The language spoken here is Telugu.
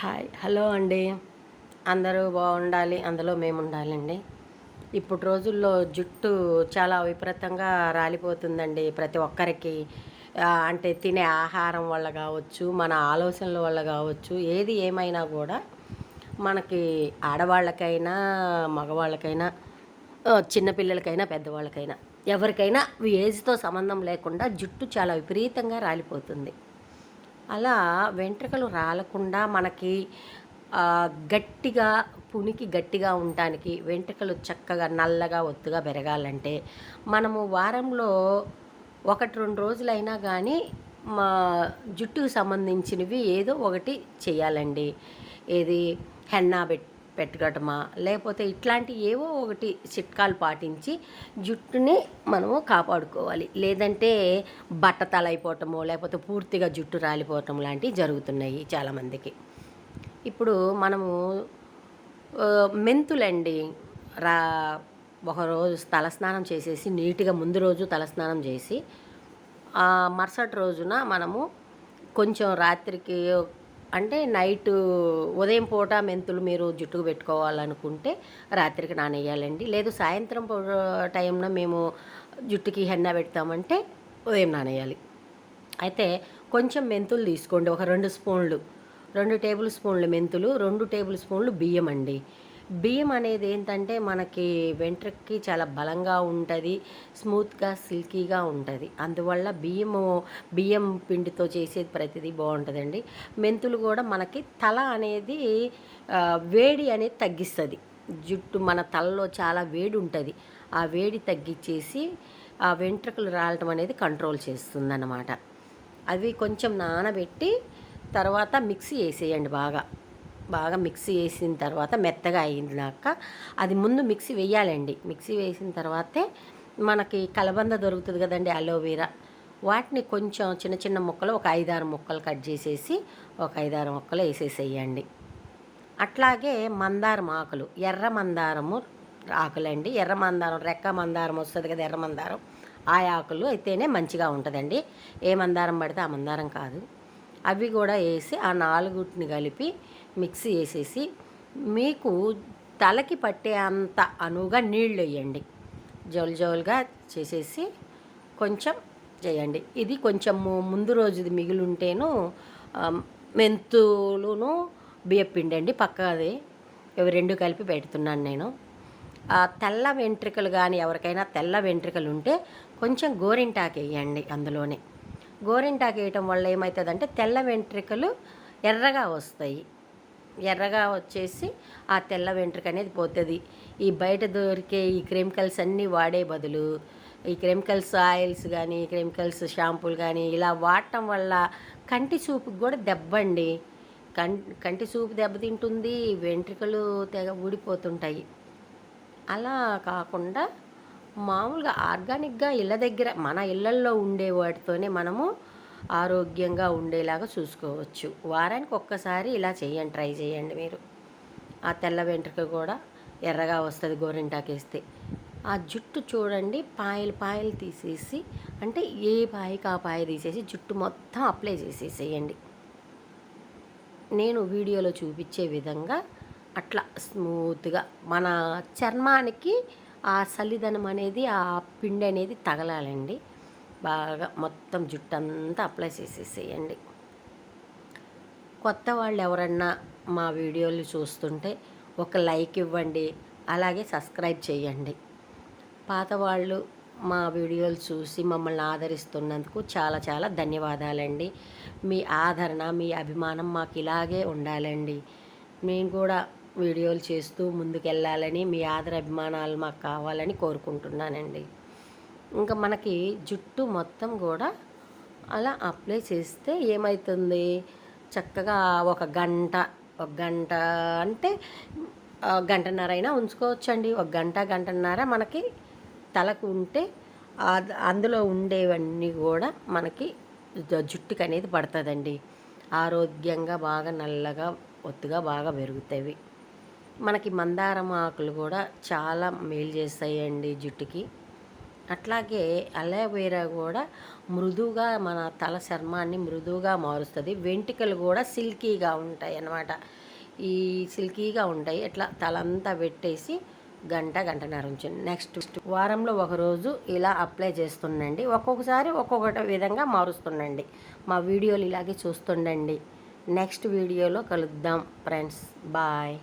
హాయ్ హలో అండి. అందరూ బాగుండాలి అందులో మేము ఉండాలండి ఇప్పుడు రోజుల్లో జుట్టు చాలా విపరీతంగా రాలిపోతుందండి ప్రతి ఒక్కరికి. అంటే తినే ఆహారం వల్ల కావచ్చు మన ఆలోచనల వల్ల కావచ్చు ఏది ఏమైనా కూడా మనకి ఆడవాళ్ళకైనా మగవాళ్ళకైనా చిన్నపిల్లలకైనా పెద్దవాళ్ళకైనా ఎవరికైనా ఏజ్తో సంబంధం లేకుండా జుట్టు చాలా విపరీతంగా రాలిపోతుంది. అలా వెంట్రుకలు రాలకుండా మనకి గట్టిగా పునికి గట్టిగా ఉండటానికి వెంట్రుకలు చక్కగా నల్లగా ఒత్తుగా పెరగాలంటే మనము వారంలో ఒకటి రెండు రోజులైనా కానీ మా జుట్టుకు సంబంధించినవి ఏదో ఒకటి చేయాలండి. ఏది? హెన్నా పెట్టి పెట్టుకోవటమా? లేకపోతే ఇట్లాంటి ఏవో ఒకటి చిట్కాలు పాటించి జుట్టుని మనము కాపాడుకోవాలి. లేదంటే బట్టతల తలైపోవటము లేకపోతే పూర్తిగా జుట్టు రాలిపోవటం లాంటివి జరుగుతున్నాయి చాలామందికి. ఇప్పుడు మనము మెంతులండి. రా ఒకరోజు తలస్నానం చేసేసి నీట్గా ముందు రోజు తలస్నానం చేసి మరుసటి రోజున మనము కొంచెం రాత్రికి అంటే నైట్ ఉదయం పూట మెంతులు మీరు జుట్టుకు పెట్టుకోవాలనుకుంటే రాత్రికి నానేయాలండి. లేదు సాయంత్రం పూ- టైంలో మేము జుట్టుకి హెన్న పెడతామంటే ఉదయం నానేయాలి. అయితే కొంచెం మెంతులు తీసుకోండి. ఒక రెండు స్పూన్లు రెండు టేబుల్ స్పూన్లు మెంతులు రెండు టేబుల్ స్పూన్లు బియ్యం అండి బియ్యం అనేది ఏంటంటే మనకి వెంట్రుకకి చాలా బలంగా ఉంటుంది స్మూత్గా సిల్కీగా ఉంటుంది. అందువల్ల బియ్యము బియ్యం పిండితో చేసేది ప్రతిదీ బాగుంటుందండి. మెంతులు కూడా మనకి తల అనేది వేడి అనేది తగ్గిస్తుంది. జుట్టు మన తలలో చాలా వేడి ఉంటుంది. ఆ వేడి తగ్గించేసి ఆ వెంట్రుకలు రాలటం అనేది కంట్రోల్ చేస్తుంది అవి కొంచెం నానబెట్టి తర్వాత మిక్సీ వేసేయండి బాగా. బాగా మిక్సీ వేసిన తర్వాత మెత్తగా అయినాక అది ముందు మిక్సీ వేయాలండి. మిక్సీ వేసిన తర్వాతే మనకి కలబంద దొరుకుతుంది కదండి అలోవెరా. వాటిని కొంచెం చిన్న చిన్న ముక్కలు ఒక ఐదారు ముక్కలు కట్ చేసేసి ఒక ఐదారు ముక్కలు వేసేసేయండి. అట్లాగే మందారం ఆకులు ఎర్ర మందారము ఆకులండి. ఎర్ర మందారం రెక్క మందారం వస్తుంది కదా ఎర్ర మందారం. ఆ ఆకులు అయితేనే మంచిగా ఉంటుందండి. ఏ మందారం పడితే ఆ మందారం కాదు. అవి కూడా వేసి ఆ నాలుగుటిని కలిపి మిక్సీ వేసేసి మీకు తలకి పట్టే అంత అనువుగా నీళ్ళు వేయండి. జోలు జోలుగా చేసేసి కొంచెం చేయండి. ఇది కొంచెం ముందు రోజుది మిగిలి ఉంటేను ఆ, మెంతులును బియ్యపిండి అండి పక్కది. ఇవి రెండు కలిపి పెడుతున్నాను నేను. ఆ తెల్ల వెంట్రుకలు కానీ ఎవరికైనా తెల్ల వెంట్రుకలు ఉంటే కొంచెం గోరింటాకు వేయండి అందులోనే. గోరింటాకు వేయటం వల్ల ఏమవుతుందంటే తెల్ల వెంట్రుకలు ఎర్రగా వస్తాయి. ఎర్రగా వచ్చేసి ఆ తెల్ల వెంట్రుక అనేది పోతుంది. ఈ బయట దొరికే ఈ కెమికల్స్ అన్నీ వాడే బదులు ఈ కెమికల్స్ ఆయిల్స్ కానీ కెమికల్స్ షాంపూలు కానీ ఇలా వాడటం వల్ల కంటి చూపుకి కూడా దెబ్బండి. కం కంటి చూపు దెబ్బతింటుంది వెంట్రుకలు తెగ ఊడిపోతుంటాయి. అలా కాకుండా మామూలుగా ఆర్గానిక్గా ఇళ్ళ దగ్గర మన ఇళ్ళల్లో ఉండే వాటితోనే మనము ఆరోగ్యంగా ఉండేలాగా చూసుకోవచ్చు. వారానికి ఒక్కసారి ఇలా చేయండి ట్రై చేయండి మీరు. ఆ తెల్ల వెంట్రుక కూడా ఎర్రగా వస్తుంది గోరింటాకేస్తే. ఆ జుట్టు చూడండి పాయలు పాయలు తీసేసి అంటే ఏ పాయకి ఆ పాయ తీసేసి జుట్టు మొత్తం అప్లై చేసేసేయండి. నేను వీడియోలో చూపించే విధంగా అట్లా స్మూత్గా మన చర్మానికి ఆ చలిదనం అనేది ఆ పిండి అనేది తగలాలండి. బాగా మొత్తం జుట్టు అంతా అప్లై చేసేసేయండి. కొత్త వాళ్ళు ఎవరన్నా మా వీడియోలు చూస్తుంటే ఒక లైక్ ఇవ్వండి అలాగే సబ్స్క్రైబ్ చేయండి. పాత వాళ్ళు మా వీడియోలు చూసి మమ్మల్ని ఆదరిస్తున్నందుకు చాలా చాలా ధన్యవాదాలండి. మీ ఆదరణ మీ అభిమానం మాకు ఇలాగే ఉండాలండి. మేము కూడా వీడియోలు చేస్తూ ముందుకెళ్ళాలని మీ ఆదర అభిమానాలు మాకు కావాలని కోరుకుంటున్నానండి. ఇంకా మనకి జుట్టు మొత్తం కూడా అలా అప్లై చేస్తే ఏమవుతుంది చక్కగా ఒక గంట ఒక గంట అంటే గంటన్నర అయినా ఉంచుకోవచ్చండి. ఒక గంట గంటన్నర మనకి తలకు ఉంటే అందులో ఉండేవన్నీ కూడా మనకి జుట్టుకు జుట్టుకి అనేది పడుతుందండి. ఆరోగ్యంగా బాగా నల్లగా ఒత్తుగా బాగా పెరుగుతాయి మనకి మందారం ఆకులు కూడా చాలా మేలు చేస్తాయండి జుట్టుకి. అట్లాగే అలోవేరా కూడా మృదువుగా మన తల చర్మాన్ని మృదువుగా మారుస్తుంది. వెంట్రుకలు కూడా సిల్కీగా ఉంటాయి అన్నమాట. ఈ సిల్కీగా ఉంటాయి. ఇట్లా తలంతా పెట్టేసి గంట గంటన్నర ఉంచండి. నెక్స్ట్ వారంలో ఒకరోజు ఇలా అప్లై చేస్తుండండి. ఒక్కొక్కసారి ఒక్కొక్కటి విధంగా మారుస్తుండండి. మా వీడియోలు ఇలాగే చూస్తుండండి. నెక్స్ట్ వీడియోలో కలుద్దాం ఫ్రెండ్స్ బాయ్